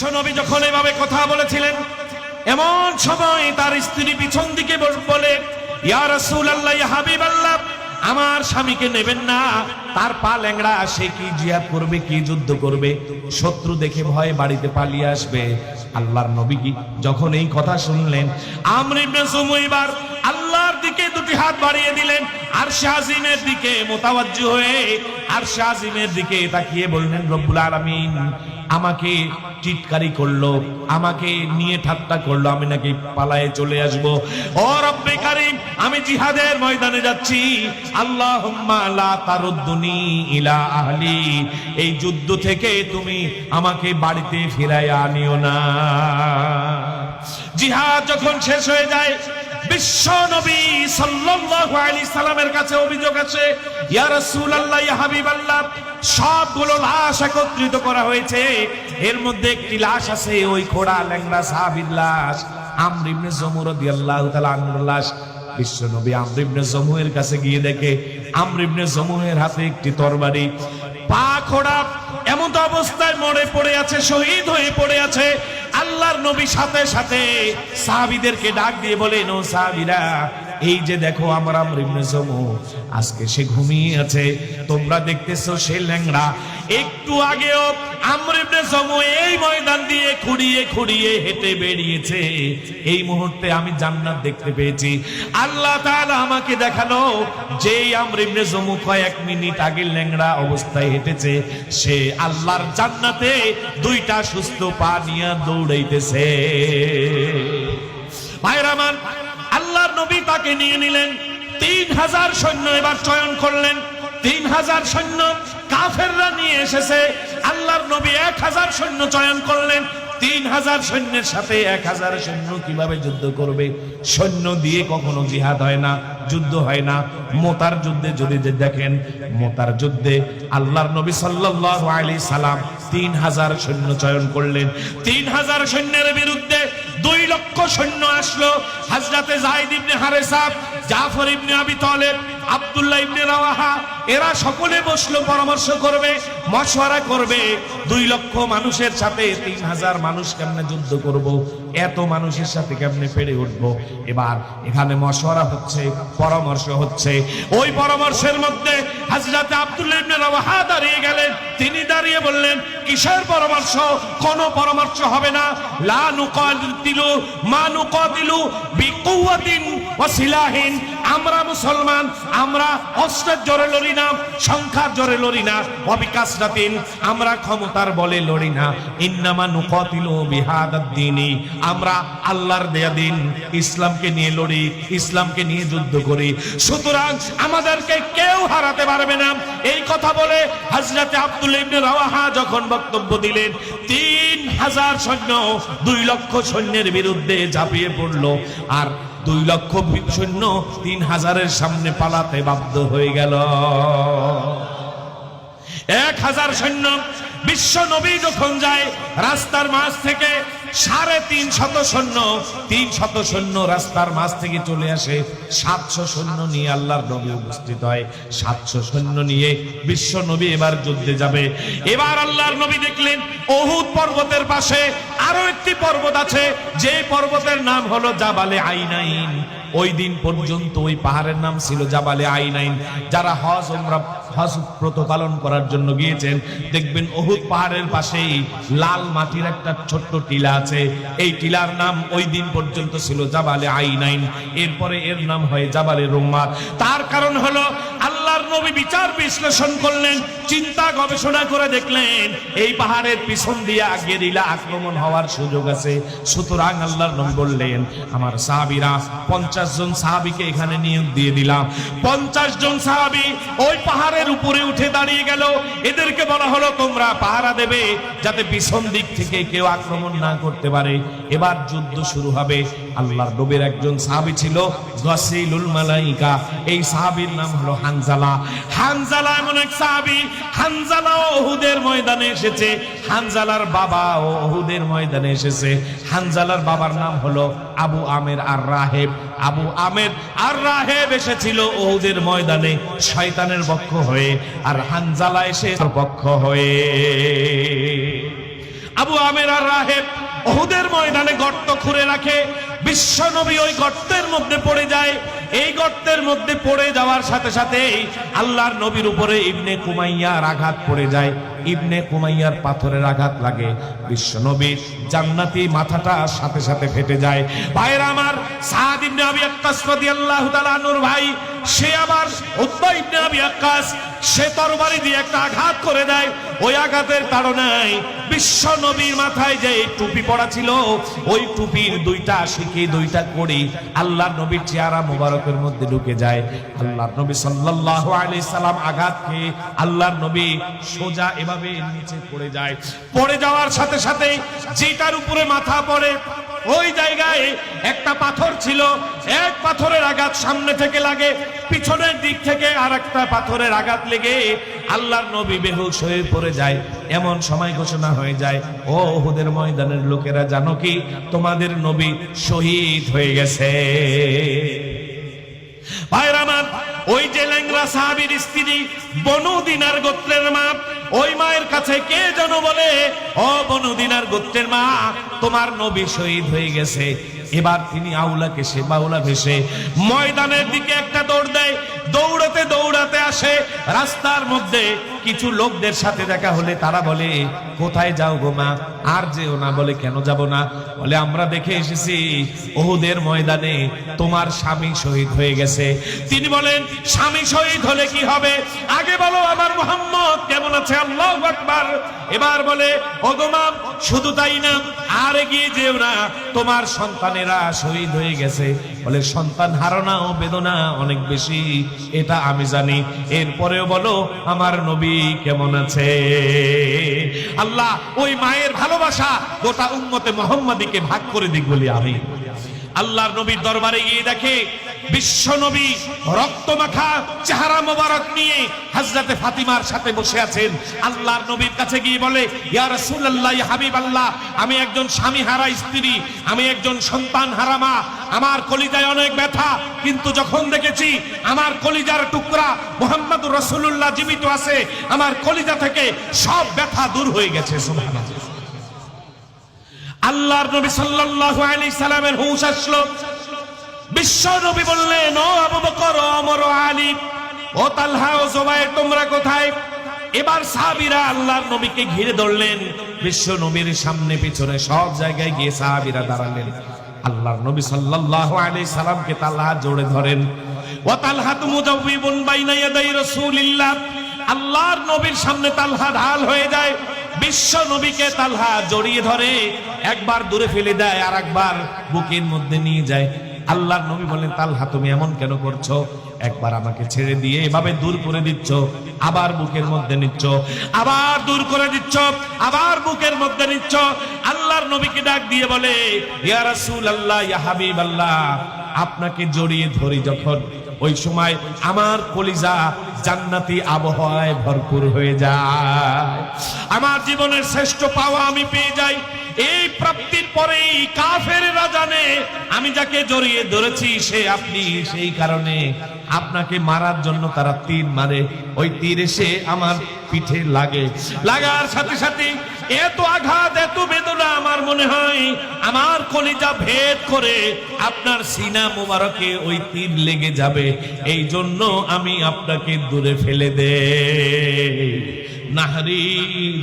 বিশ্বনবী যখন এভাবে কথা বলেছিলেন, এমন সময় তার স্ত্রী পিছন দিকে বলে ইয়া রাসূলুল্লাহ, ইয়া হাবিবাল্লাহ, আমার স্বামীকে নেবেন না। তার পা ল্যাংড়া, সে কি জিহাদ করবে, কি যুদ্ধ করবে? শত্রু দেখে ভয়ে বাড়িতে পালিয়ে আসবে। আল্লাহর নবী কি যখন এই কথা শুনলেন আমর ইবনে সুমুইবার আল্লাহর দিকে দুটি হাত বাড়িয়ে দিলেন। আর শাহিমের দিকে মোতাবাজ্জু হয়ে আর শাহিমের দিকে তাকিয়ে বললেন, রব্বুল আলামিন আমাকে টিটকারি করল, আমাকে নিয়ে ঠাট্টা করল, আমি নাকি পালায়ে চলে আসব। ও রব্বে কারিম, আমি জিহাদের ময়দানে যাচ্ছি। তারুদ্দুনি ইলা আহলি, এই যুদ্ধ থেকে তুমি আমাকে বাড়িতে ফিরাইয়া আনিও না। জিহাদ যখন শেষ হয়ে যায় বিশ্ব নবী সবগুলো লাশ একত্রিত করা হয়েছে। এর মধ্যে একটি লাশ আছে, ওই খোড়া লাশ জমুর লাশ। বিশ্ব নবী জমুয়ের কাছে গিয়ে দেখে, আমর জমুয়ের হাতে একটি তরবারি। পা খোড়া এমন অবস্থায় মরে পড়ে আছে, শহীদ হয়ে পড়ে আছে। আল্লাহর নবী সাথে সাথে সাহাবিদেরকে ডাক দিয়ে বলে ও সাহাবীরা এই যে দেখো আমার আমর জমু আজকে সে ঘুমিয়ে আছে। তোমরা দেখতেছো সে ল্যাংড়া। একটু আগেও আমর জমু এই ময়দান দিয়ে খুঁড়িয়ে খুঁড়িয়ে হেঁটে বেরিয়েছে। এই মুহূর্তে আমি জান্নাত দেখতে পেয়েছি। আল্লাহ আমাকে দেখাল, যেই আমর জমু কয়েক মিনিট আগে ল্যাংড়া অবস্থায় হেঁটেছে, সে আল্লাহর জান্নাতে দুইটা সুস্থ পা নিয়ে দৌড়াইতেছে। ভাইরামান তাকে নিয়ে নিলেন। তিন হাজার সৈন্য এবার চয়ন করলেন। তিন হাজার সৈন্য কাফেররা নিয়ে এসেছে। আল্লাহর নবী এক হাজার সৈন্য চয়ন করলেন। তিন হাজার সৈন্যের সাথে এক হাজার সৈন্য কীভাবে যুদ্ধ করবে? সৈন্য দিয়ে কখনো জিহাদ হয় না, যুদ্ধ হয় না। মোতার যুদ্ধে যদি দেখেন, মোতার যুদ্ধে আল্লাহর নবী সাল্লাল্লাহু আলাইহি সালাম তিন হাজার সৈন্য চয়ন করলেন। তিন হাজার সৈন্যের বিরুদ্ধে দুই লক্ষ সৈন্য আসলো। হাজরাতে জাহিদ ইবনে হারেসা জাফর ইবনে আবি তালেব আব্দুল্লাহ ইবনে রাওয়াহা, এরা সকলে বসল, পরামর্শ করবে, মশওয়ারা করবে, দুই লক্ষ মানুষের সাথে তিন হাজার মানুষ কেমনে যুদ্ধ করব, এত মানুষের সাথে কেমনে পেরে উঠবো? এবার এখানে মশওয়ারা হচ্ছে, পরামর্শ হচ্ছে। ওই পরামর্শের মধ্যে হাজরাতে আব্দুল্লাহ ইবনে রাওয়াহা দাঁড়িয়ে গেলেন। তিনি দাঁড়িয়ে বললেন, কিসের পরামর্শ? কোনো পরামর্শ হবে না। লা নুকাতিলু মা নুকাতিলু বিকুওয়াতিন ওয়া সিলাহিন। আমরা মুসলমান আমরা অস্ত্রের জোরে লড়ি না, সংখ্যার জোরে লড়ি না। অবিকাশ অবিকাশরাতিন আমরা ক্ষমতার বলে লড়ি না। ইন্নামা নুকাতিলু বিহাদাদ্দিনি আমরা আল্লাহর দেয়া দিন ইসলামকে নিয়ে লড়ি, ইসলামকে নিয়ে যুদ্ধ করি। সুতরাং আমাদেরকে কেউ হারাতে পারবে না। এই কথা বলে হযরতে আব্দুল ইবনে রাওয়াহা যখন বক্তব্য দিলেন, তিন হাজার সৈন্য, দুই লক্ষ সৈন্যের বিরুদ্ধে ঝাঁপিয়ে পড়ল। আর দুই লক্ষ সৈন্য তিন হাজারের সামনে পালাতে বাধ্য হয়ে গেল। এক হাজার সৈন্য বিশ্ব নবী যখন যায়, রাস্তার মাঝ থেকে সাড়ে তিন শত সৈন্য, তিন শত সৈন্য রাস্তার মাঝ থেকে চলে আসে। সাতশো সৈন্য নিয়ে আল্লাহর নবী উপস্থিত হয়। সাতশো সৈন্য নিয়ে বিশ্ব নবী এবার যুদ্ধে যাবে। এবার আল্লাহর নবী দেখলেন অহুদ পর্বতের পাশে আরও একটি পর্বত আছে। যে পর্বতের নাম হলো জাবালে আইনাইন। ওই দিন পর্যন্ত ওই পাহাড়ের নাম ছিল জাবালে আইনাইন। যারা হজ ওমরা হজ ব্রত পালন করার জন্য গিয়েছেন, দেখবেন অহুদ পাহাড়ের পাশেই লাল মাটির একটা ছোট্ট টিলা আছে। এই টিলার নাম ওই দিন পর্যন্ত ছিল জাবালে আইনাইন। এরপরে এর নাম হয় জাবালে রুম্মা তার কারণ হলো আল্লাহর নবী বিচার বিশ্লেষণ করলেন, চিন্তা গবেষণা করে দেখলেন, এই পাহাড়ের পিছন দিয়ে গেরিলা আক্রমণ হওয়ার সুযোগ আছে। সুতরাং আল্লাহর নবী বললেন, আমার সাহাবীরা পঞ্চাশ জন সাহাবীকে এখানে নিয়োগ দিয়ে দিলাম। পঞ্চাশ জন সাহাবী ওই পাহাড়ের উপরে উঠে দাঁড়িয়ে গেল। এদেরকে বলা হলো, তোমরা পাহারা দেবে যাতে পিছন দিক থেকে কেউ আক্রমণ না করতে পারে। এবার যুদ্ধ শুরু হবে। আল্লাহর নবীর একজন সাহাবী ছিল মালাইকা। এই সাহাবীর নাম হলো হানজালা। হানজালা এমন এক সাহাবী, হানজালা ওহুদের ময়দানে এসেছে। হানজালার বাবা ওহুদের ময়দানে এসেছে। হানজালার বাবার নাম হলো আবু আমের আর রাহেব আবু আমের আর রাহেব এসেছিল ওহুদের ময়দানে, শয়তানের পক্ষ হয়ে, আর হানজালা এসে পক্ষ হয়ে। আবু আমের আর রাহেব ওহুদের ময়দানে গর্ত খুঁড়ে রাখে বিশ্বনবী ওই গর্তের মধ্যে পড়ে যায় এই গর্তের মধ্যে পড়ে যাওয়ার সাথে সাথে আল্লাহর নবীর উপরে ইবনে কুমাইয়ার আঘাত পড়ে যায়। ইবনে কুমাইয়ার পাথরের আঘাত লাগে। বিশ্ব নবীর জান্নাতি মাথাটা সাথে সাথে ফেটে যায়। ভাইরা আমার, সাদ ইবনে আবি আক্কাস রাদিয়াল্লাহু তাআলা নূর ভাই, সে আবার উতবা ইবনে আবি আক্কাস, সে তরবারি দিয়ে একটা আঘাত করে দেয়। ওই আঘাতের তাড়নায় বিশ্ব নবীর মাথায় যে টুপি পড়া ছিল, ওই টুপির দুইটা শিখে দুইটা করি আল্লাহর নবীর চেহারা মোবারকের মধ্যে ঢুকে যায়। আল্লাহর নবী সাল্লাল্লাহু আলাইহি সাল্লাম আঘাত খেয়ে আল্লাহর নবী সোজা এভাবে নিচে পড়ে যায়। পড়ে যাওয়ার সাথে সাথে যেটার উপরে মাথা পড়ে, ওই জায়গায় একটা পাথর ছিল। এক পাথরের আঘাত সামনে থেকে লাগে, পিছনের দিক থেকে আর একটা পাথরের আঘাত লেগে আল্লাহর নবী বেহুশ হয়ে পড়ে যায়। এমন সময় ঘোষণা হয়ে যায়, ও ওহুদের ময়দানের লোকেরা, জানো কি? তোমাদের নবী শহীদ হয়ে গেছে। ভাইরা আমার ওই যে ল্যাংরা সাহাবির স্ত্রী বনু দিনার গোত্রের মা ওই মায়ের কাছে কে যেন বলে, ও বনু দিনার গোত্রের মা, তোমার নবী শহীদ হয়ে গেছে। এবার তিনি আউলাকে সে বাউলা ভেসে ময়দানের দিকে একটা দৌড় দেয়। দৌড়াতে দৌড়াতে আসে। রাস্তার মধ্যে কিছু লোকদের সাথে দেখা হলে তারা বলে, কোথায় যাও গো মা? আর যেও না। বলে, কেন যাব না? বলে, আমরা দেখে এসেছি ওহুদের ময়দানে তোমার স্বামী শহীদ হয়ে গেছে। তিনি বলেন, স্বামী শহীদ হলে কি হবে? আগে বলো আমার মোহাম্মদ কেমন আছে? আল্লাহ আকবার। এবার বলে ওগোমাম শুধু তাই না, আর এগিয়ে যেও না। তোমার সন্তানেরা শহীদ হয়ে গেছে। বলে, সন্তান হারানা ও বেদনা অনেক বেশি, এটা আমি জানি। এরপরেও বলো, আমার নবী কেমন আছে? আল্লাহ, ওই মায়ের ভালোবাসা গোটা উম্মতে মোহাম্মদীকে ভাগ করে দিক বলি আমি আল্লাহর নবীর দরবারে গিয়ে দেখে বিশ্ব নবী রক্ত মাখা চেহারা মোবারক নিয়ে ফাতিমার সাথে বসে আছেন। আল্লাহর নবীর কাছে গিয়ে বলে, ইয়া হাবিবাল্লাহ, আমি একজন স্বামী হারা স্ত্রী, আমি একজন সন্তান হারা মা, আমার কলিজায় অনেক ব্যথা, কিন্তু যখন দেখেছি আমার কলিজার টুকরা মোহাম্মদ রসুল্লাহ জীবিত আছে, আমার কলিজা থেকে সব ব্যথা দূর হয়ে গেছে আল্লাহর নবী সাল্লাল্লাহু আলাইহি সাল্লামের হুঁশ আসলো। বিশ্ব নবী বললেন, ও আবু বকর, ও আলী, ও তালহা, ও জুবাইর, তোমরা কোথায়? এবার সাহাবীরা আল্লাহর নবীকে ঘিরে ধরলেন। বিশ্ব নবীর সামনে, পিছনে সব জায়গায় গিয়ে সাহাবীরা দাঁড়ালেন। আল্লাহর নবী সাল্লাল্লাহু আলাইহি সাল্লামকে তালহা জোরে ধরেন। ওয়া তালহাতু মুজাওবিবুন বাইনা ইয়াদাই রাসূলিল্লাহ। আল্লাহর নবীর সামনে তালহা ঢাল হয়ে যায়। বিশ্ব নবীকে তালহা জড়িয়ে ধরে, একবার দূরে ফেলে দেয় আর একবার বুকের মধ্যে নিয়ে যায়। আল্লাহর নবী বলেন তালহা, তুমি এমন কেন করছ? একবার আমাকে ছেড়ে দিয়ে এভাবে দূর করে দিচ্ছ, আবার বুকের মধ্যে নিচ্ছ, আবার দূর করে দিচ্ছ, আবার বুকের মধ্যে নিচ্ছ। আল্লাহর নবীকে ডাক দিয়ে বলে, ইয়া রাসূলুল্লাহ, ইয়া হাবিবাল্লাহ, আপনাকে জড়িয়ে ধরি যখন। ওই সময় আমার কলিজা জান্নাতি আবহাওয়ায় ভরপুর হয়ে যায়। আমার জীবনের শ্রেষ্ঠ পাওয়া আমি পেয়ে যাই। এই প্রাপ্তির পরেই কাফেররা জানে আমি যাকে জড়িয়ে ধরেছি, সে আপনি সেই কারণে আপনাকে মারার জন্য তারা তীর মারে। ওই তীর এসে আমার পিঠে লাগে। লাগার সাথে সাথে এত আঘাত, এত বেদনা আমার মনে হয়, আমার কলিজা ভেদ করে আপনার সিনা মোবারকে ওই তীর লেগে যাবে। এই জন্য আমি আপনাকে দূরে ফেলে দে। নাহরি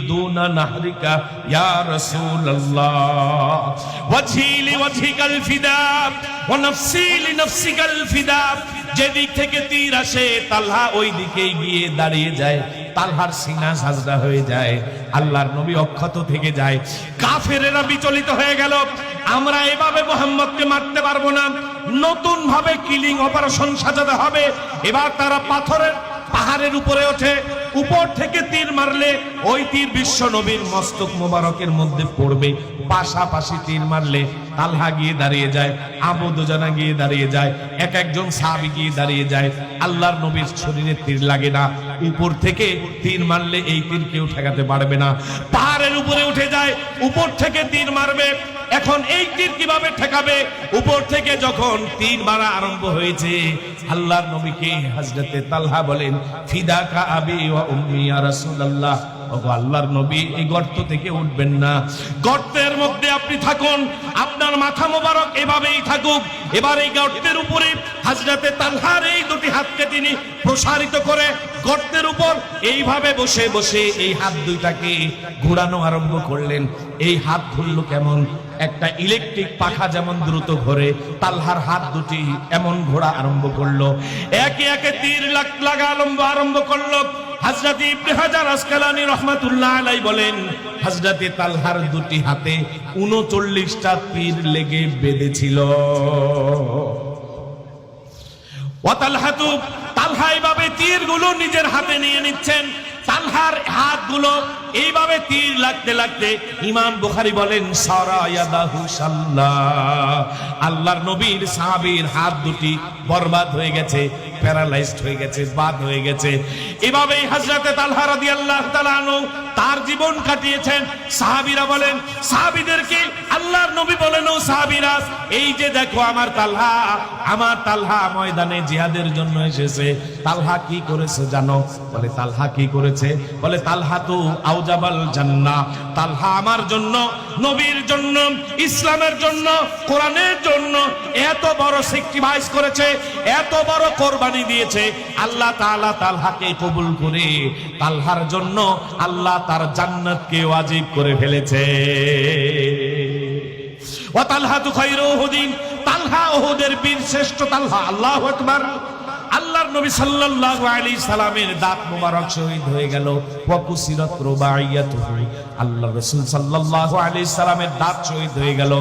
দুনা নাহরিকা, ইয়া রাসূলুল্লাহ। ওয়াজহি লিওয়াজহিকাল ফিদা ওয়া নাফসি লিনাফসিকাল ফিদা। যেদিক থেকে তীর আসে, তালহা ওই দিকেই গিয়ে দাঁড়িয়ে যায়। তালহার সিনা সাজদা হয়ে যায়। আল্লাহর নবী অক্ষত থেকে যায়। কাফেরেরা বিচলিত হয়ে গেল। আমরা এভাবে মোহাম্মদকে মারতে পারব না। নতুন ভাবে কিলিং অপারেশন সাজাতে হবে। এবার তারা পাথরের পাহাড়ের উপরে ওঠে। উপর থেকে তীর মারলে ওই তীর বিশ্ব নবীর মস্তক মোবারকের মধ্যে পড়বে। পাশাপাশি তীর মারলে তালহা গিয়ে দাঁড়িয়ে যায় আবু দুজানা গিয়ে দাঁড়িয়ে যায়, এক একজন সাহাবি গিয়ে দাঁড়িয়ে যায়। আল্লাহর নবীর শরীরে তীর লাগে না। উপর থেকে তীর মারলে এই তীর কেউ ঠেকাতে পারবে না। পাহাড়ের উপরে উঠে যায়, উপর থেকে তীর মারবে। এখন এই তীর কীভাবে ঠেকাবে? উপর থেকে যখন তীর মারা আরম্ভ হয়েছে, আল্লাহর নবীকে হাজরতে তালহা বলেন ফিদা কা আবি ওয়া উম্মি ইয়া রাসূলুল্লাহ। আল্লাহর নবী এই গর্ত থেকে উঠবেন না। গর্তের মধ্যে আপনি থাকুন, আপনার মাথা মোবারক এভাবেই থাকুক। এবার এই গর্তের উপরে হাজরাতে তালহার এই দুটি হাতকে তিনি প্রসারিত করে গর্তের উপর এইভাবে বসে বসে এই হাত দুইটাকে ঘোরানো আরম্ভ করলেন। এই হাত ঘুরলো কেমন? একটা ইলেকট্রিক পাখা যেমন দ্রুত ঘোরে, তালহার হাত দুটি এমন ঘোরা আরম্ভ করল। একে একে তীর আরম্ভ আরম্ভ করল। হাজরাতে ইবনে হাজার আসকালানি রহমাতুল্লাহ আলাই বলেন হাজরাতে তালহার দুটি হাতে উনচল্লিশটা তীর লেগে বেঁধেছিল। ওয়াতালহাতু তালহা এইভাবে তীরগুলো নিজের হাতে নিয়ে নিচ্ছেন। তালহার হাতগুলো এইভাবে তীর লাগতে লাগতে ইমাম বুখারী বলেন আল্লাহর নবীর সাহাবীর হাত দুটি বরবাদ হয়ে গেছে, প্যারালাইজড হয়ে গেছে, বাদ হয়ে গেছে। তাআলা তার জীবন কাটিয়েছেন। বলেন, সাহাবীদেরকে আল্লাহর নবী বলেন, ও এই যে দেখো আমার তালহা আমার তালহা ময়দানে জিহাদের জন্য এসেছে। তালহা কি করেছে জানো? বলে, তালহা কি করেছে? বলে, তালহা তো আউজাবাল জান্নাহ তালহা আমার জন্য, নবীর জন্য, ইসলামের জন্য, কোরআনের জন্য এত বড় স্যাক্রিফাইস করেছে, এত বড় কোরবানি দিয়েছে। আল্লাহ তাআলা তালহাকে কবুল করে, তালহার জন্য আল্লাহ তার জান্নাতকে ওয়াজিব করে ফেলেছে। ওয়া তালহাতু খায়রু উহুদিন তালহা উহুদের বীর শ্রেষ্ঠ তালহা, আল্লাহু আকবার। আল্লাহর নবী সাল্লাল্লাহু আলাইহি সাল্লামের দাঁত মোবারক শহীদ হয়ে গেল। ওয়া কুসিরাত রুবাইয়াতুহু। আল্লাহর রাসূল সাল্লাল্লাহু আলাইহি সাল্লামের দাঁত শহীদ হয়ে গেল।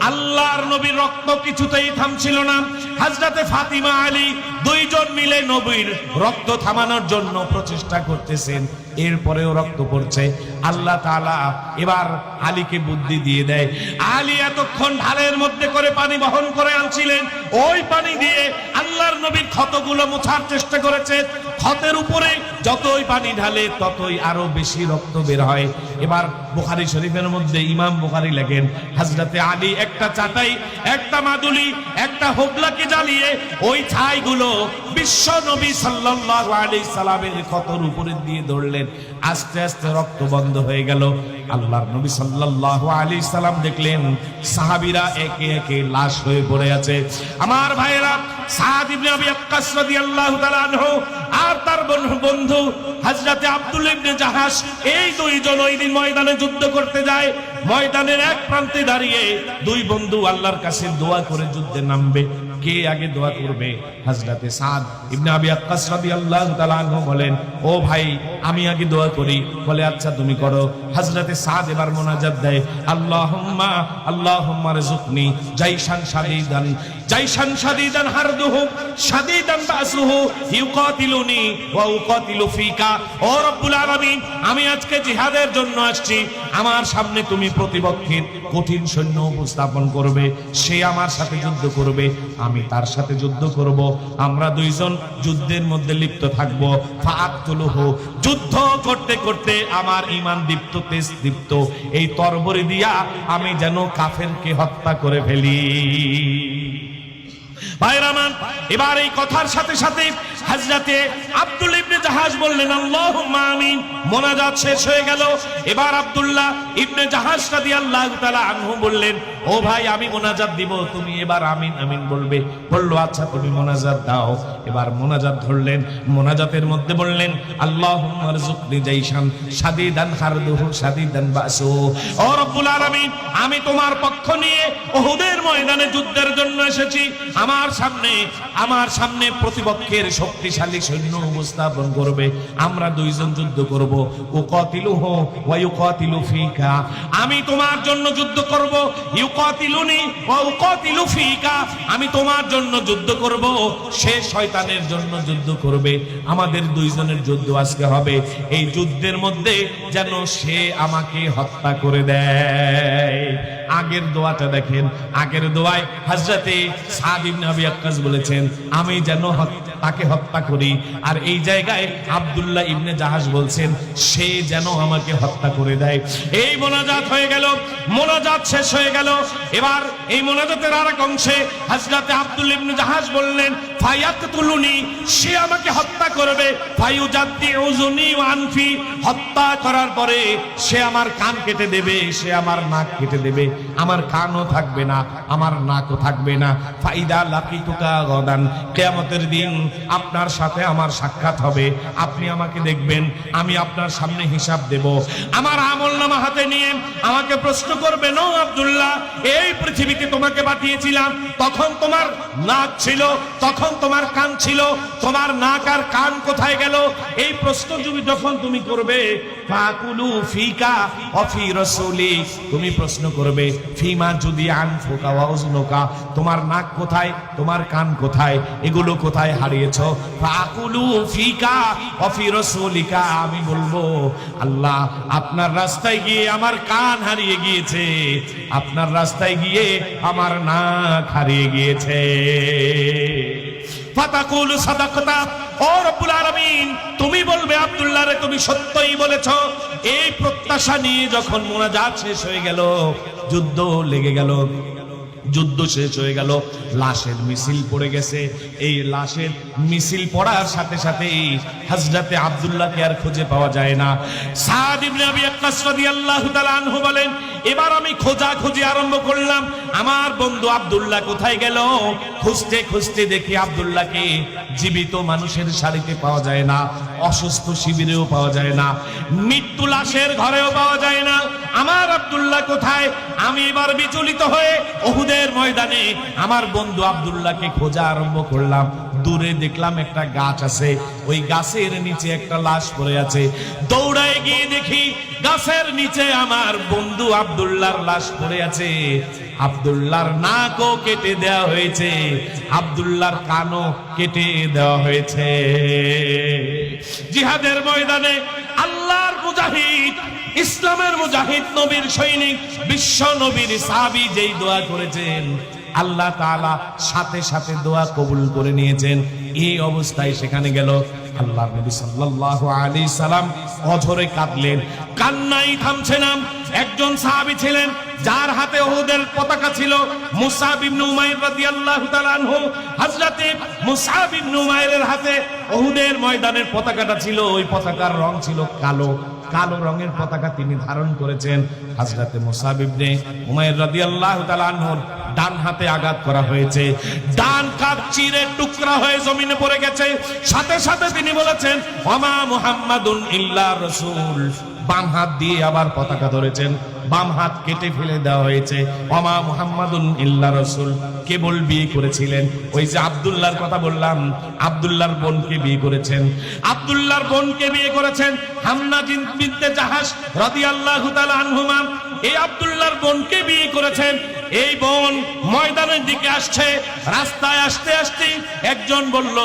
আল্লাহর নবীর রক্ত কিছুতেই থামছিল না। হযরতে ফাতিমা আলী দুইজন মিলে নবীর রক্ত থামানোর জন্য প্রচেষ্টা করতেছেন। এরপরেও রক্ত পড়ছে। আল্লাহ তাআলা এবার আলীকে বুদ্ধি দিয়ে দেয়। আলী এতক্ষণ ঢালের মধ্যে করে পানি বহন করে আনছিলেন। ওই পানি দিয়ে আল্লাহর নবীর ক্ষতগুলো মোছার চেষ্টা করেছে। ক্ষতের উপরে যতই পানি ঢালে ততই আরও বেশি রক্ত বের হয়। এবার বুখারী শরীফের মধ্যে ইমাম বুখারী লেখেন, হযরতে আলী একটা চাটাই একটা মাদুলি, একটা হোগলাকে জ্বালিয়ে ওই ছাইগুলো বিশ্ব নবী সাল্লাল্লাহু আলাইহি সাল্লামের ক্ষতর উপরে দিয়ে ধরলেন। আস্তে আস্তে রক্ত বন্ধ হয়ে গেল। আল্লাহর নবী সাল্লাল্লাহু আলাইহি সাল্লাম দেখলেন, সাহাবীরা একে একে লাশ হয়ে পড়ে আছে। আমার ভাইয়েরা সাদ বলেন, ও ভাই, আমি আগে দোয়া করি। বলে আচ্ছা তুমি করো। হযরতে সাদ এবার মোনাজাত দেয়, আল্লাহুম্মা আল্লাহুম্মা জাইশান জাইশান শাদীদান হারদুহু, শাদীদান বাসুহু ইউকাতিলুনি ওয়া উকাতিলু ফিকা। ও রব্বুল আলামিন, আমি আজকে জিহাদের জন্য আসছি। আমার সামনে তুমি প্রতিপক্ষের কঠিন সৈন্য উপস্থাপন করবে, সে আমার সাথে যুদ্ধ করবে, আমি তার সাথে যুদ্ধ করব। আমরা দুইজন যুদ্ধের মধ্যে লিপ্ত থাকব। ফাআতুলুহ যুদ্ধ করতে করতে আমার ঈমান দীপ্ত, তেজ দীপ্ত। এই তরবরি দিয়া আমি যেন কাফেরকে হত্যা করে ফেলি। ভাইরামান এবার এই কথার সাথে সাথে হাজরাতে আব্দুল ইবনে জাহাজ বললেন আল্লাহ আমিন। মোনাজাত শেষ হয়ে গেল। এবার আব্দুল্লাহ ইবনে জাহাজ রাদিয়াল্লাহু তাআলা আনহু বললেন ও ভাই, আমি মোনাজাত দিব। তুমি এবার আমিন আমিন বলবে। বলল আচ্ছা তুমি মোনাজাত দাও। এবার মোনাজাত ধরলেন। মোনাজাতের মধ্যে বললেন রযুকনি জাইশান, শাদীদান হারদুহু, শাদীদান বাসু। ও রব্বুল আলামিন, আমি তোমার পক্ষ নিয়ে ওহুদের ময়দানে যুদ্ধের জন্য এসেছি। আমার সামনে আমার সামনে প্রতিপক্ষের শক্তিশালী সৈন্য উপস্থাপন করবে। আমরা দুইজন যুদ্ধ করব। ও কতিলু হো ওয়ায়ুকাতিলু ফিকা। আমি তোমার জন্য যুদ্ধ করব। আমি তোমার জন্য যুদ্ধ করব, সে শয়তানের জন্য যুদ্ধ করবে। আমাদের দুইজনের যুদ্ধ আজকে হবে। এই যুদ্ধের মধ্যে যেন সে আমাকে হত্যা করে দেয়। আগের দোয়াটা দেখেন। আগের দোয়ায় হযরতে সাদ ইবনে আক্কাস বলেছেন, আমি যেন হত্যা তাকে হত্যা করি। আর এই জায়গায় আবদুল্লাহ ইবনে জাহাজ বলছেন, সে যেন আমাকে হত্যা করে দেয়। এই মোনাজাত হয়ে গেল, মোনাজাত শেষ হয়ে গেল। এবার এই মোনাজাতের আর এক অংশে হাজরাতে আব্দুল ইবনে জাহাজ বললেন ফায়াত সে আমাকে হত্যা করবে। ফায়ুজাদ্দি উজুনি ওয়ানফি হত্যা করার পরে সে আমার কান কেটে দেবে, সে আমার নাক কেটে দেবে। আমার কানও থাকবে না, আমার নাকও থাকবে না। ফাইদা লাকিতুকা গদান, কিয়ামতের দিন আপনার সাথে আমার সাক্ষাৎ হবে। আপনি আমাকে দেখবেন, আমি আপনার সামনে হিসাব দেব। আমার আমল নামা হাতে নিয়ে আমাকে প্রশ্ন করবে, নো আব্দুল্লাহ, এই পৃথিবীতে তোমাকে পাঠিয়েছিলাম, তখন তোমার নাক ছিল, তখন তোমার কান ছিল, তোমার নাক আর কান কোথায় গেল? এই প্রশ্ন যদি যখন তুমি করবে, ফাকুলু ফিকা অফি রসুলি, তুমি প্রশ্ন করবে, ফিমা যদি আন ফোকা ওয়াজনুকা তোমার নাক কোথায়, তোমার কান কোথায়, এগুলো কোথায় হারিয়েছো ফাকুলু ফিকা রসুলিকা, আমি বলব, আল্লাহ, আপনার রাস্তায় গিয়ে আমার কান হারিয়ে গিয়েছে। আপনার রাস্তায় গিয়ে আমার নাক হারিয়ে গিয়েছে। ফাতাকুল সাদাকতা, ও রব্বুল আলামিন, তুমি বলবে আব্দুল্লাহ রে, তুমি সত্যই বলেছ, এই প্রত্যাশা নিয়ে যখন মোনাজাত শেষ হয়ে গেল, যুদ্ধ লেগে গেল। যুদ্ধ শেষ হয়ে গেল। লাশের মিছিল পড়ে গেছে। এই লাশের মিছিল পড়ার সাথে সাথে হজরতে আব্দুল্লাহকে আর খুঁজে পাওয়া যায় না। বলেন, এবার আমি খোঁজা খুঁজি আরম্ভ করলাম। আমার বন্ধু আব্দুল্লাহ কোথায় গেল? খুঁজতে খুঁজতে দেখি আব্দুল্লাহকে জীবিত মানুষের শাড়িতে পাওয়া যায় না, অসুস্থ শিবিরেও পাওয়া যায় না, মৃত্যু লাশের ঘরেও পাওয়া যায় না। আমার আব্দুল্লাহ কোথায়? আমি এবার বিচলিত হয়ে ওহুদের ময়দানে আমার বন্ধু আব্দুল্লাহকে খোঁজা আরম্ভ করলাম। দূরে দেখলাম একটা গাছ আছে। ওই গাছের নিচে একটা লাশ পড়ে আছে। দৌড়ায় গিয়ে দেখি গাছের নিচে আমার বন্ধু আব্দুল্লাহর লাশ পড়ে আছে। আব্দুল্লাহর নাকও কেটে দেওয়া হয়েছে। আব্দুল্লাহর কানও কেটে দেওয়া হয়েছে। জিহাদের ময়দানে আল্লাহর মুজাহিদ, ইসলামের মুজাহিদ নবীর সৈনিক, বিশ্ব নবীর সাহাবী যেই দোয়া করেছেন, আল্লাহ তাআলা সাথে সাথে দোয়া কবুল করে নিয়েছেন। এই অবস্থায় সেখানে গেল আল্লাহ নবী সাল্লাল্লাহু আলাইহি সাল্লাম অঝরে কাঁদলেন। কান্নাই থামছে না। একজন সাহাবী ছিলেন, যার হাতে ওহুদের পতাকা ছিল, মুসাব ইবনে উমাইর রাদিয়াল্লাহু তাআলা আনহু। হযরতে মুসাব ইবনে উমাইরের হাতে ওহুদের ময়দানের পতাকাটা ছিল, ওই পতাকার রং ছিল কালো। কালো রঙের পতাকা তিনি ধারণ করেছেন হাজরাতে মোসাবিবনে উমায়ের রাদি আল্লাহ আনহুর ডান হাতে আঘাত করা হয়েছে। ডান কাপ চিরে টুকরা হয়ে জমিনে পড়ে গেছে। সাথে সাথে তিনি বলেছেন, ওমা মুহাম্মাদুন ইল্লা রাসূল। বাম হাত দিয়ে আবার পতাকা ধরেছেন, বাম হাত কেটে ফেলে দেওয়া হয়েছে। ওমা মুহাম্মাদুন ইল্লা রসুল কেবল বিয়ে করেছিলেন? ওই যে আব্দুল্লাহর কথা বললাম, আব্দুল্লাহর বোনকে বিয়ে করেছেন। আব্দুল্লাহর বোনকে বিয়ে করেছেন হামনা বিনতে জাহাজ রাদিয়াল্লাহু তাআলা আনহুমা। এই আব্দুল্লাহর বোনকে বিয়ে করেছেন। এই বোন ময়দানের দিকে আসছে, রাস্তায় আসতে আসতে একজন বলল,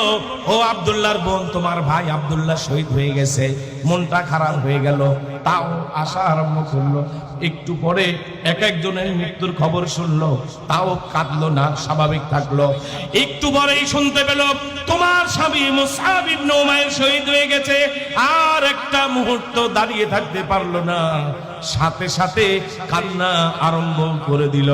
ও আব্দুল্লাহর বোন, তোমার ভাই আবদুল্লাহ শহীদ হয়ে গেছে, মনটা খারাপ হয়ে গেল। তাও আশা আরম্ভ করল। একটু পরে এক একজনের মৃত্যুর খবর শুনলো। তাও কাঁদলো না, স্বাভাবিক থাকল। একটু পরেই শুনতে পেল, তোমার স্বামী মুসাব ইবনে উমাইর শহীদ হয়ে গেছে। আর একটা মুহূর্ত দাঁড়িয়ে থাকতে পারল না। সাথে সাথে কান্না আরম্ভ করে দিল।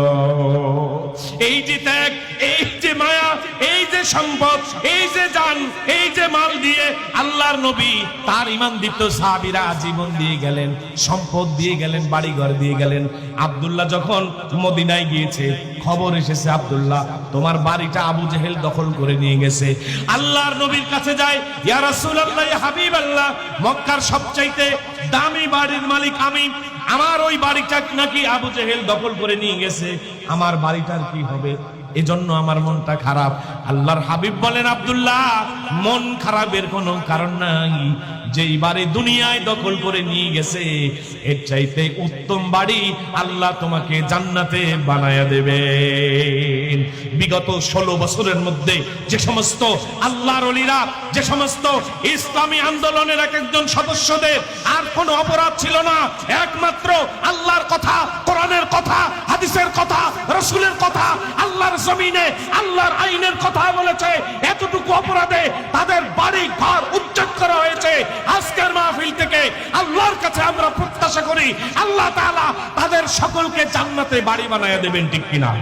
এই যে ত্যাগ, এই যে মায়া, এই যে সম্পদ, এই যে জান, এই যে মাল দিয়ে আল্লাহর নবী তার ইমান দীপ্ত সাহাবীরা জীবন দিয়ে গেলেন, সম্পদ দিয়ে গেলেন, বাড়িঘর দিয়ে গেলেন। আব্দুল্লাহ যখন মদিনায় গিয়েছে, খবর এসেছে, আব্দুল্লাহ, তোমার বাড়িটা আবু জেহেল দখল করে নিয়ে গেছে। আল্লাহর নবীর কাছে যায়, ইয়া রাসূলুল্লাহ হাবিবাল্লাহ, মক্কার সবচাইতে দামি বাড়ির মালিক আমি। আমার ওই বাড়িটা নাকি আবু জেহেল দখল করে নিয়ে গেছে। আমার বাড়িটার কি হবে? এজন্য আমার মনটা খারাপ। আল্লাহর হাবিব বলেন, আব্দুল্লাহ, মন খারাপের কোনো কারণ নাই। যেই বাড়ি দুনিয়ায় দখল করে নিয়ে গেছে, এর চাইতে উত্তম বাড়ি আল্লাহ তোমাকে জান্নাতে বানায়া দেবে বিগত ষোলো বছরের মধ্যে যে সমস্ত আল্লাহর অলিরা, যে সমস্ত ইসলামী আন্দোলনের এক একজন সদস্যদের আর কোনো অপরাধ ছিল না, একমাত্র আল্লাহর কথা, কোরআনের কথা, হাদিসের কথা, রসুলের কথা, আল্লাহর জমিনে, আল্লাহর আইনের কথা বলেছে। এতটুকু অপরাধে তাদের বাড়ি, ঘর উচ্ছেদ করা হয়েছে। আজকের মাহফিল থেকে আল্লাহর কাছে আমরা প্রত্যাশা করি, আল্লাহ তাআলা তাদের সকলকে জান্নাতে বাড়ি বানায় দেবেন, ঠিক কিনা?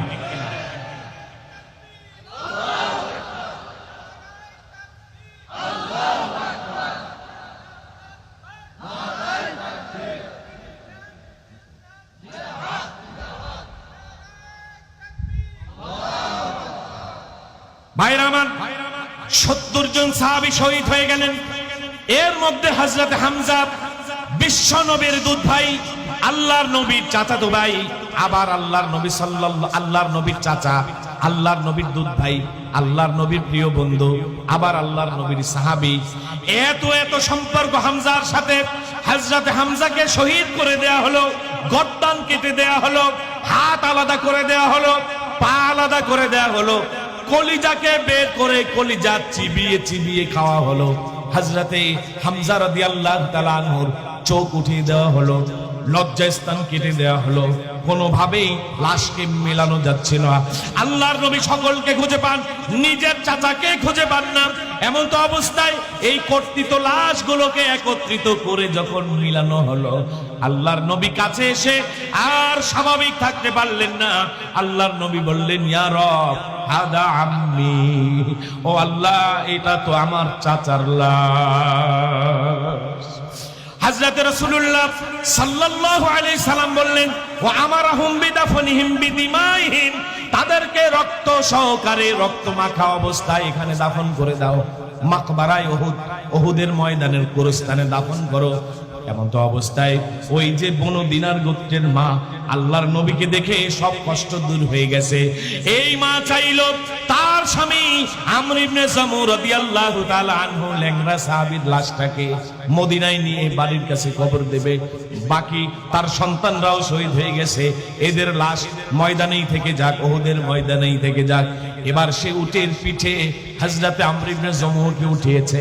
সত্তর জন সাহাবি শহীদ হয়ে গেলেন। এর মধ্যে হজরত হামজা বিশ্ব নবীর দুধ ভাই, আল্লাহর নবীর চাচা চাচাতো ভাই, আবার আল্লাহর নবী সাল্লাল্লাহু, আল্লাহর নবীর চাচা, আল্লাহর নবীর দুধ ভাই, আল্লাহর নবীর প্রিয় বন্ধু, আবার আল্লাহর নবীর সাহাবী। এত এত সম্পর্ক হামজার সাথে হজরত হামজাকে শহীদ করে দেয়া হলো, গর্দান কেটে দেয়া হলো, হাত আলাদা করে দেয়া হলো, পা আলাদা করে দেয়া হলো, কলিজাকে বের করে কলিজা চিবিয়ে চিবিয়ে খাওয়া হলো। হাজরাতে হামজা রাদিয়াল্লাহু তাআলা আনহুর চোখ উঠিয়ে দেওয়া হলো। লজ্জাস্থান কেটে দেওয়া হলো। কোনোভাবেই লাশকে মেলানো যাচ্ছে না। আল্লাহর নবী সকলকে খুঁজে পান, নিজের চাচাকে খুঁজে পান না। এমন তো অবস্থায় এই কর্তৃত লাশগুলোকে একত্রিত করে যখন মিলানো হলো, আল্লাহর নবী কাছে এসে আর স্বাভাবিক থাকতে পারলেন না। আল্লাহর নবী বললেন, ইয়া ও আল্লাহ, এটা তো আমার চাচার লাশ। হযরত রসুল্লাহ সাল্লাহ আলী সালাম বললেন ও আমার বিদাফনিহিম বিদিমাইহিম, তাদেরকে রক্ত সহকারে রক্ত মাখা অবস্থায় এখানে দাফন করে দাও। মাকবারায় ওহুদ, ওহুদের ময়দানের কোরস্থানে দাফন করো। এমন তো অবস্থায় ওই যে বন দিনার গোত্রের মা আল্লাহর নবীকে দেখে সব কষ্ট দূর হয়ে গেছে। এই মা চাইল তার স্বামী আমর ইবনে জামু রাদিয়াল্লাহু তাআলা আনহু ল্যাংড়া সাহাবীর লাশটাকে মদিনায় নিয়ে বাড়ির কাছে কবর দেবে। বাকি তার সন্তানরাও শহীদ হয়ে গেছে। এদের লাশ ময়দানেই থেকে যাক, ওহুদের ময়দানেই থেকে যাক। এবার সে উটের পিঠে হাজরাতে আমর ইবনে জামুকে উঠিয়েছে।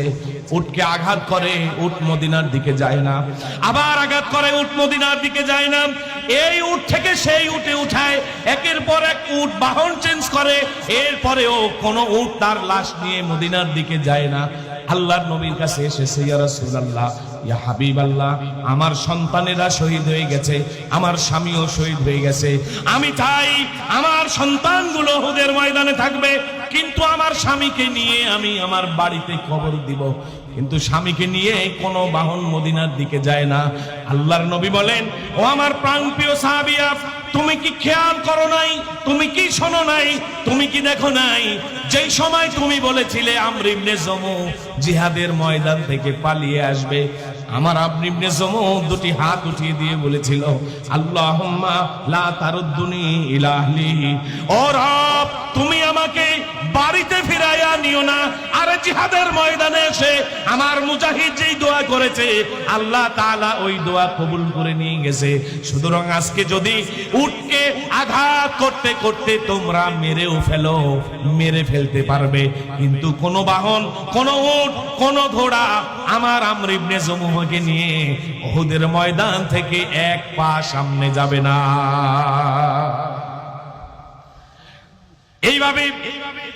উটকে আঘাত করে, উট মদিনার দিকে যায় না। আবার আঘাত করে, উট মদিনার দিকে যায় না। এই উট থেকে সেই উটে উঠায়। একের পর এক উট বাহন চেঞ্জ করে। এরপরেও কোন উট তার লাশ নিয়ে মদিনার দিকে যায় না। আল্লাহর নবীর কাছে এসেছে, ইয়া রাসূলুল্লাহ আমার সন্তানেরা শহীদ হয়ে গেছে, আমার স্বামীও শহীদ হয়ে গেছে। আমি চাই আমার সন্তানগুলো ওদের ময়দানে থাকবে, কিন্তু আমার স্বামীকে নিয়ে আমি আমার বাড়িতে দিব। কিন্তু স্বামীকে নিয়ে কোনো বাহন মদিনার দিকে যায় না। আল্লাহর নবী বলেন, ও আমার প্রাণপ্রিয় সাহাবিয়া তুমি কি খেয়াল করো নাই? তুমি কি শোনো নাই? তুমি কি দেখো নাই? যেই সময় তুমি বলেছিলে আমরিবনে জমু জিহাদের ময়দান থেকে পালিয়ে আসবে আমার আপনি দুটি হাত উঠিয়ে দিয়ে বলেছিল, আল্লাহুম্মা লা তারুদ্দুনি ইলা আহলি ও রব, তুমি আমাকে বাড়িতে ফিরাইয়া নিও না আরে জিহাদের ময়দানে এসে আমার মুজাহিদ যেই দোয়া করেছে, আল্লাহ তাআলা ওই দোয়া কবুল করে নিয়ে গেছে। সুতরাং আজকে যদি উটকে আঘাত করতে করতে তোমরা মেরেও ফেলো, মেরে ফেলতে পারবে। কিন্তু কোন বাহন, কোন উট, কোন ঘোড়া আমার আমর ইবনে জমুহকে নিয়ে ওহুদের ময়দান থেকে এক পা সামনে যাবে না। এইভাবে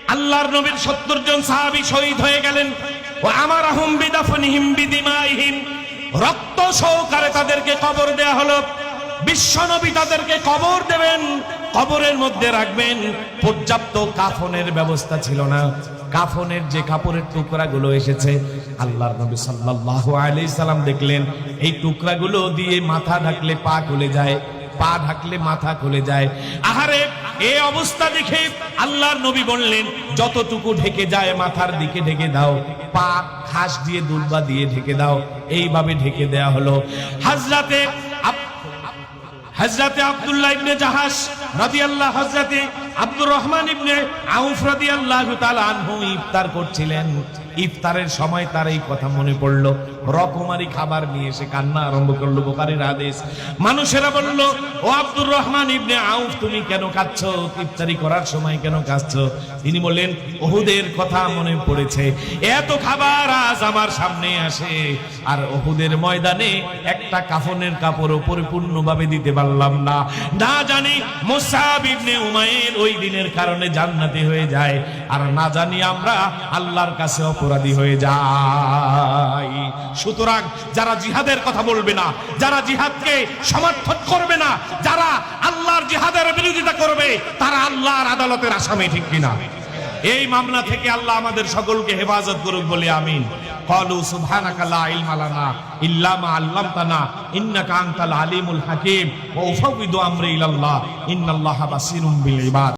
আল্লাহর নবীর সত্তর জন সাহাবী শহীদ হয়ে গেলেন। ও আমার আহম বিদাফনিহিম বিদিমাইহিম। রক্ত সহকারে তাদেরকে কবর দেয়া হলো। বিশ্ব নবী তাদেরকে কবর দেবেন। কবরের মধ্যে রাখবেন। পর্যাপ্ত কাফনের ব্যবস্থা ছিল না। কাফনের যে কাপড়ের টুকরাগুলো এসেছে, আল্লাহর নবী সাল্লাল্লাহু আলাইহি সাল্লাম দেখলেন, এই টুকরাগুলো দিয়ে মাথা ঢাকলে পা খুলে যায়। পা ঢাকলে মাথা খুলে যায়। আহারে এই অবস্থা দেখে আল্লাহর নবী বললেন, যতটুকু ঢেকে যায় মাথার দিকে ঢেকে দাও, পা খাস দিয়ে দুর্বা দিয়ে ঢেকে দাও। এইভাবে ঢেকে দেয়া হলো। হাজরাতে হজরতে আব্দুল্লাহ ইবনে জাহাস রাদিয়াল্লাহ হজরতে আব্দুর রহমান ইবনে আউফ রাদিয়াল্লাহু তাআলা আনহু ইফতার করছিলেন। ইফতারের সময় তার এই কথা মনে পড়ল। রকমারি খাবার নিয়ে এসে কান্না আরম্ভ করল বোকারের আদেশ। মানুষেরা বলল, ও আব্দুর রহমান ইবনে আউফ, তুমি কেন কাঁদছ? ইফতারি করার সময় কেন কাঁদছ? তিনি বললেন, ওহুদের কথা মনে পড়েছে। এত খাবার আজ আমার সামনে আসে। আর ওহুদের ময়দানে একটা কাফনের কাপড় পরিপূর্ণভাবে দিতে পারলাম না। না জানি মোসাব ইবনে উমাইর ওই দিনের কারণে জান্নাতি হয়ে যায়। আর না জানি আমরা আল্লাহর কাছে অপরাধী হয়ে যাই সুতরাং যারা জিহাদের কথা বলবে না যারা জিহাদকে সমর্থন করবে না যারা আল্লাহর জিহাদের বিরোধিতা করবে তারা আল্লাহর আদালতের আসামি ঠিক কিনা এই মামলা থেকে আল্লাহ আমাদের সকলকে হেফাজত করুক বলে আমিন قالوا سبحانك لا علم لنا إلا ما علمتنا إنك أنت العليم الحكيم وأفوض أمري إلى الله إن الله بصير بالعباد